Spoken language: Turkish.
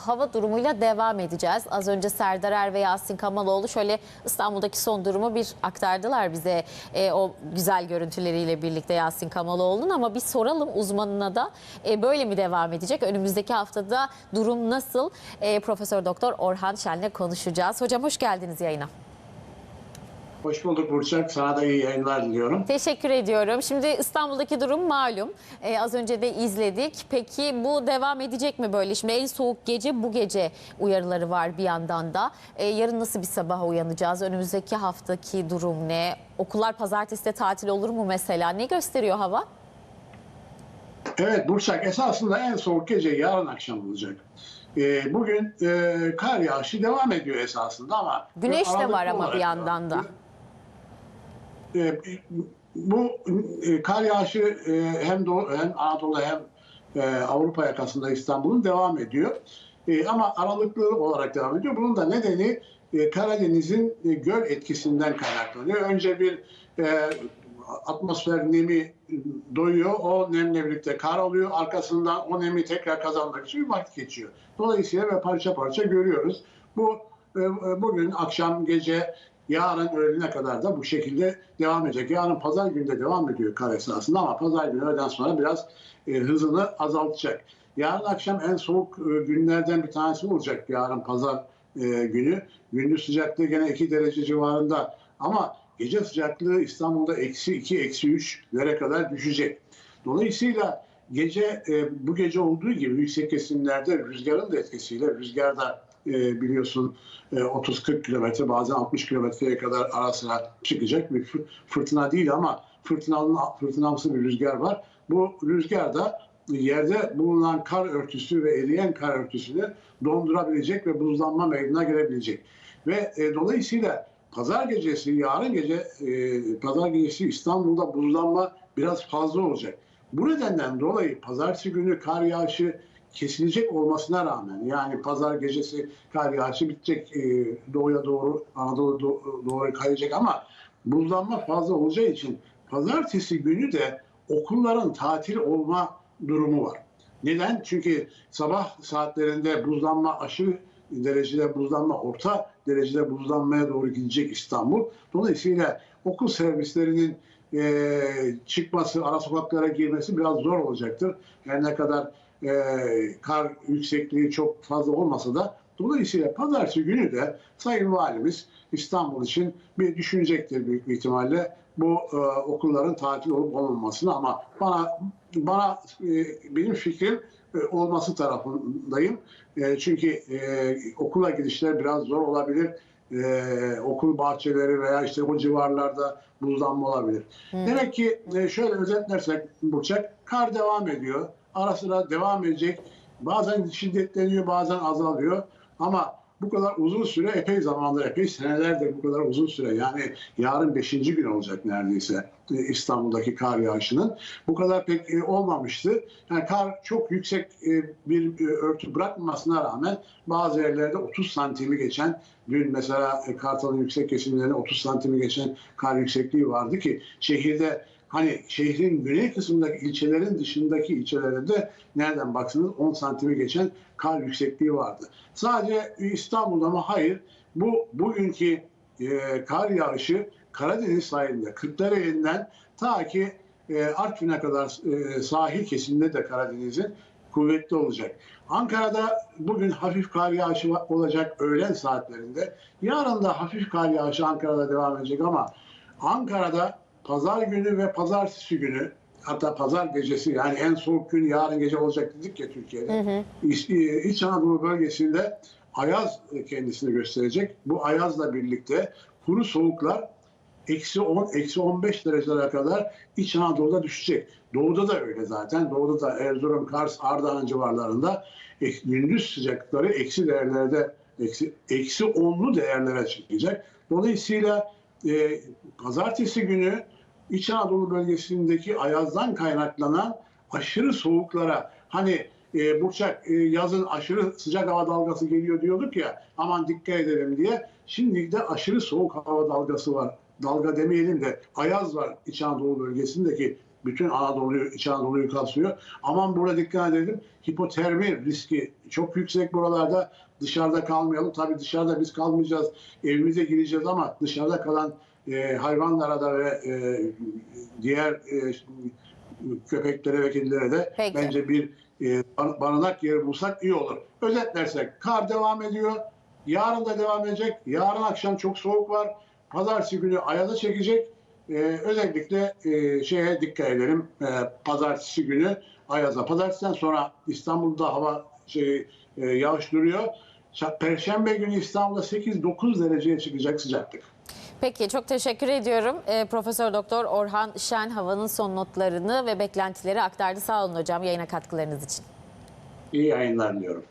hava durumuyla devam edeceğiz. Az önce Serdar Er ve Yasin Kamaloğlu şöyle İstanbul'daki son durumu bir aktardılar bize. E, o güzel görüntüleriyle birlikte Yasin Kamaloğlu'nun ama bir soralım uzmanına da e, böyle mi devam edecek? Önümüzdeki haftada durum nasıl? E, Profesör Doktor Orhan Şen'le konuşacağız. Hocam hoş geldiniz yayına. Hoş bulduk Burçak. Sana da iyi yayınlar diliyorum. Teşekkür ediyorum. Şimdi İstanbul'daki durum malum. Ee, az önce de izledik. Peki bu devam edecek mi böyle? Şimdi en soğuk gece bu gece uyarıları var bir yandan da. Ee, yarın nasıl bir sabaha uyanacağız? Önümüzdeki haftaki durum ne? Okullar pazartesi de tatil olur mu mesela? Ne gösteriyor hava? Evet Burçak esasında en soğuk gece yarın akşam olacak. Ee, bugün e, kar yağışı devam ediyor esasında ama... Güneş de var ama bir yandan da. Ee, bu e, kar yağışı e, hem Doğu, hem Anadolu hem e, Avrupa yakasında İstanbul'un devam ediyor. E, ama aralıklı olarak devam ediyor. Bunun da nedeni e, Karadeniz'in e, göl etkisinden kaynaklanıyor. Önce bir e, atmosfer nemi doyuyor. O nemle birlikte kar oluyor. Arkasından o nemi tekrar kazanmak için bir vakit geçiyor. Dolayısıyla ve parça parça görüyoruz. Bu e, e, bugün akşam gece yarın öğlene kadar da bu şekilde devam edecek. Yarın pazar günü de devam ediyor kar esasında ama pazar günü öğleden sonra biraz e, hızını azaltacak. Yarın akşam en soğuk e, günlerden bir tanesi olacak yarın pazar e, günü. Gündüz sıcaklığı gene 2 derece civarında ama gece sıcaklığı İstanbul'da eksi 2, eksi 3'lere kadar düşecek. Dolayısıyla gece e, bu gece olduğu gibi yüksek kesimlerde rüzgarın da etkisiyle rüzgar da e, biliyorsun e, 30-40 kilometre bazen 60 kilometreye kadar ara sıra çıkacak bir fır- fırtına değil ama fırtınalı, fırtınamsı bir rüzgar var. Bu rüzgar da yerde bulunan kar örtüsü ve eriyen kar örtüsünü dondurabilecek ve buzlanma meydana gelebilecek. Ve e, dolayısıyla pazar gecesi, yarın gece e, pazar gecesi İstanbul'da buzlanma biraz fazla olacak. Bu nedenden dolayı pazartesi günü kar yağışı kesilecek olmasına rağmen yani pazar gecesi kar yağışı bitecek e, doğuya doğru Anadolu do- doğru kayacak ama buzlanma fazla olacağı için pazartesi günü de okulların tatil olma durumu var. Neden? Çünkü sabah saatlerinde buzlanma aşırı derecede buzlanma, orta derecede buzlanmaya doğru gidecek İstanbul. Dolayısıyla okul servislerinin e, çıkması, ara sokaklara girmesi biraz zor olacaktır. Her ne kadar e, kar yüksekliği çok fazla olmasa da dolayısıyla pazartesi günü de Sayın Valimiz İstanbul için bir düşünecektir büyük bir ihtimalle bu e, okulların tatil olup olmamasını ama bana bana e, benim fikrim e, olması tarafındayım. E, çünkü e, okula gidişler biraz zor olabilir. E, okul bahçeleri veya işte o civarlarda buzlanma olabilir. Demek ki e, şöyle özetlersek Burçak, kar devam ediyor. Ara sıra devam edecek. Bazen şiddetleniyor, bazen azalıyor. Ama bu kadar uzun süre epey zamandır, epey senelerdir bu kadar uzun süre. Yani yarın beşinci gün olacak neredeyse e, İstanbul'daki kar yağışının. Bu kadar pek e, olmamıştı. Yani kar çok yüksek e, bir örtü bırakmamasına rağmen bazı yerlerde 30 santimi geçen, dün mesela Kartal'ın yüksek kesimlerinde 30 santimi geçen kar yüksekliği vardı ki şehirde hani şehrin güney kısmındaki ilçelerin dışındaki ilçelerde nereden baksanız 10 santimi geçen kar yüksekliği vardı. Sadece İstanbul'da mı? Hayır. Bu bugünkü e, kar yağışı Karadeniz sahilinde Kırklareli'nden ta ki e, Artvin'e kadar e, sahil kesiminde de Karadeniz'in kuvvetli olacak. Ankara'da bugün hafif kar yağışı olacak öğlen saatlerinde. Yarın da hafif kar yağışı Ankara'da devam edecek ama Ankara'da pazar günü ve pazartesi günü hatta pazar gecesi yani en soğuk gün yarın gece olacak dedik ya Türkiye'de. İç, e, İç Anadolu bölgesinde Ayaz kendisini gösterecek. Bu Ayaz'la birlikte kuru soğuklar eksi 10, eksi 15 derecelere kadar İç Anadolu'da düşecek. Doğuda da öyle zaten. Doğuda da Erzurum, Kars, Ardahan civarlarında gündüz sıcaklıkları eksi değerlerde eksi, eksi 10'lu değerlere çıkacak. Dolayısıyla e, pazartesi günü İç Anadolu bölgesindeki ayazdan kaynaklanan aşırı soğuklara hani e, Burçak e, yazın aşırı sıcak hava dalgası geliyor diyorduk ya aman dikkat edelim diye. Şimdi de aşırı soğuk hava dalgası var. Dalga demeyelim de ayaz var İç Anadolu bölgesindeki bütün Anadolu'yu, İç Anadolu'yu kapsıyor. Aman burada dikkat edelim. Hipotermi riski çok yüksek buralarda. Dışarıda kalmayalım. Tabii dışarıda biz kalmayacağız. Evimize gireceğiz ama dışarıda kalan e, hayvanlara da ve e, diğer e, köpeklere ve kedilere de Peki. bence bir e, bar- barınak yeri bulsak iyi olur. Özetlersek kar devam ediyor. Yarın da devam edecek. Yarın akşam çok soğuk var. Pazartesi günü ayaza çekecek. E, özellikle e, şeye dikkat edelim. E, pazartesi günü ayaza. Pazartesiden sonra İstanbul'da hava şey e, yağış duruyor. Perşembe günü İstanbul'da 8-9 dereceye çıkacak sıcaklık. Peki çok teşekkür ediyorum. Ee, Profesör Doktor Orhan Şen havanın son notlarını ve beklentileri aktardı. Sağ olun hocam yayına katkılarınız için. İyi yayınlar diliyorum.